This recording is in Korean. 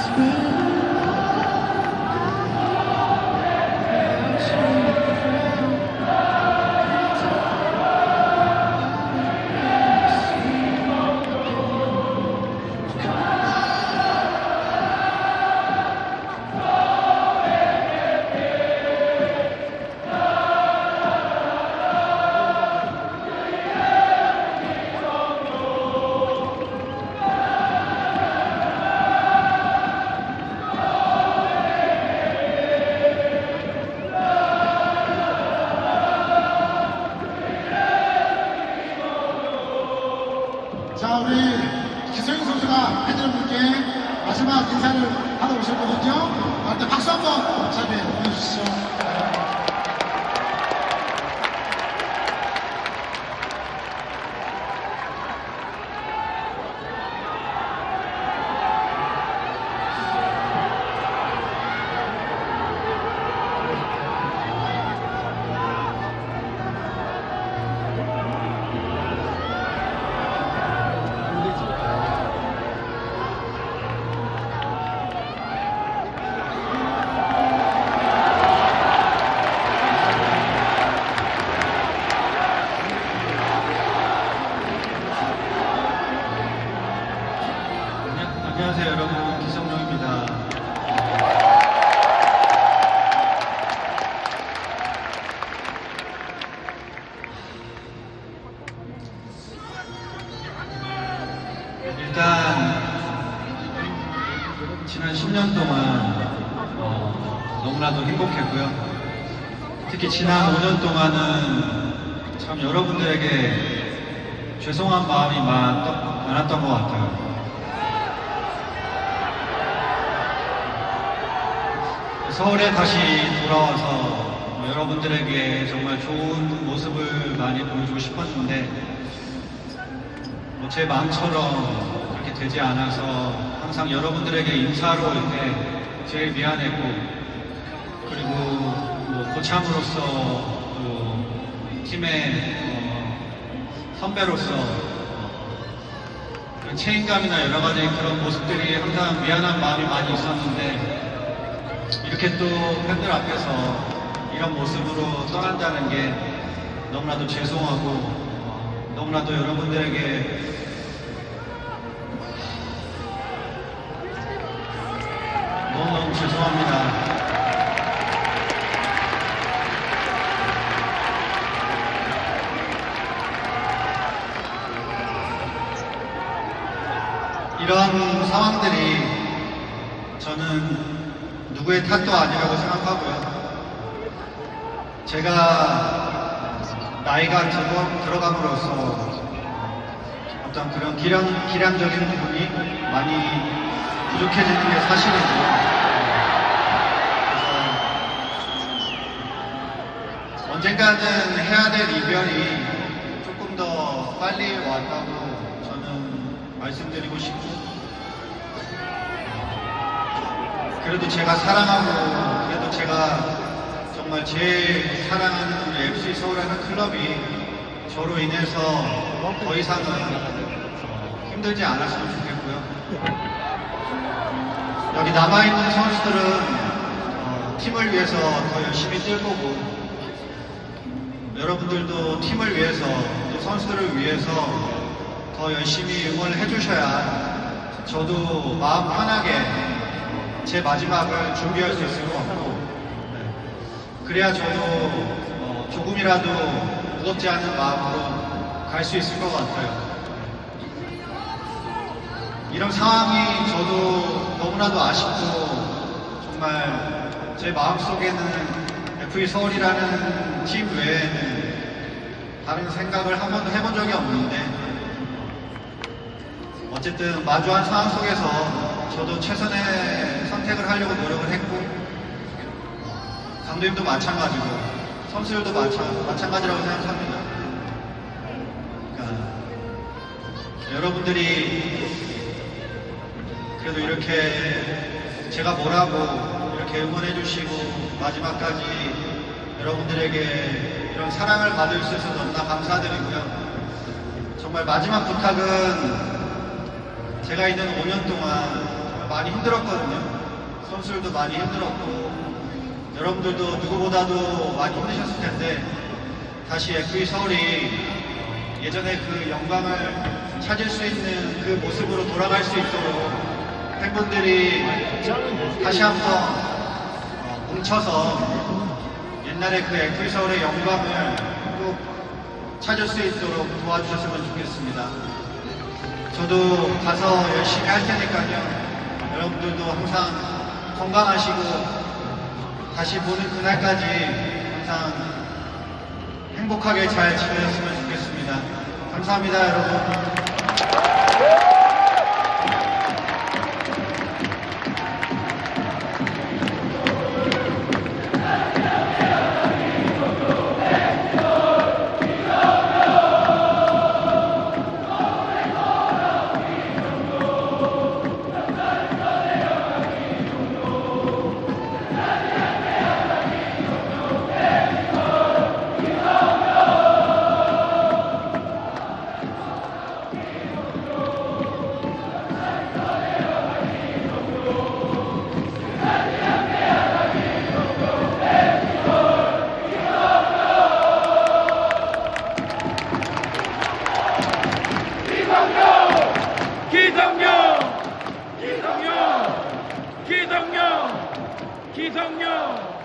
speak. 선수가 팬여러분께 마지막 인사를 하러 오셨거든요. 아, 박수 한번 자리에 보내주시죠. 안녕- 안녕하세요 여러분 기성용입니다. 일단 지난 10년 동안 어, 너무나도 행복했고요. 특히 지난 5년 동안은 참 여러분들에게 죄송한 마음이 많았던, 많았던 것 같아요. 서울에 다시 돌아와서 여러분들에게 정말 좋은 모습을 많이 보여주고 싶었는데 뭐제 마음처럼 그렇게 되지 않아서 항상 여러분들에게 올때 제일 미안했고 그리고 뭐 고참으로서 또 팀의 어, 선배로서 그 책임감이나 여러 가지 그런 모습들이 항상 미안한 마음이 많이 있었는데 이렇게 또 팬들 앞에서 이런 모습으로 떠난다는 게 너무나도 죄송하고 너무나도 여러분들에게 너무너무 죄송합니다. 이런 상황들이 저는 누구의 탓도 아니라고 생각하고요. 제가 나이가 들어, 들어감으로써 어떤 그런 기량, 기량적인 부분이 많이 부족해지는 게 사실이고요. 언젠가는 해야 될 이별이 조금 더 빨리 왔다고 저는 말씀드리고 싶고 그래도 제가 사랑하고 그래도 제가 정말 제일 사랑하는 FC 서울이라는 클럽이 저로 인해서 더 이상은 힘들지 않았으면 좋겠고요. 여기 남아있는 선수들은 어, 팀을 위해서 더 열심히 뛸 거고 여러분들도 팀을 위해서 또 선수들을 위해서 더 열심히 응원을 해주셔야 저도 마음 편하게 제 마지막을 준비할 수 있을 것 같고 네. 그래야 저도 어, 조금이라도 무겁지 않은 마음으로 갈 수 있을 것 같아요. 이런 상황이 저도 너무나도 아쉽고 정말 제 마음속에는 FE 서울이라는 팀 외에는 다른 생각을 한 번도 해본 적이 없는데 어쨌든 마주한 상황 속에서 저도 최선의 선택을 하려고 노력을 했고 감독님도 마찬가지고 선수들도 마찬, 마찬가지라고 생각합니다. 그러니까 여러분들이 그래도 이렇게 제가 뭐라고 이렇게 응원해 주시고 마지막까지 여러분들에게 이런 사랑을 받을 수 있어서 너무나 감사드리고요. 정말 마지막 부탁은 제가 있는 5년 동안 많이 힘들었거든요. 선수들도 많이 힘들었고 여러분들도 누구보다도 많이 힘드셨을 텐데 다시 FE 서울이 예전에 그 영광을 찾을 수 있는 그 모습으로 돌아갈 수 있도록 팬분들이 다시 한번 어, 뭉쳐서 옛날에 그 FE 서울의 영광을 꼭 찾을 수 있도록 도와주셨으면 좋겠습니다. 저도 가서 열심히 할 테니까요. 여러분들도 항상 건강하시고 다시 보는 그날까지 항상 행복하게 잘 지내셨으면 좋겠습니다. 감사합니다, 여러분. 기성용! 기성용!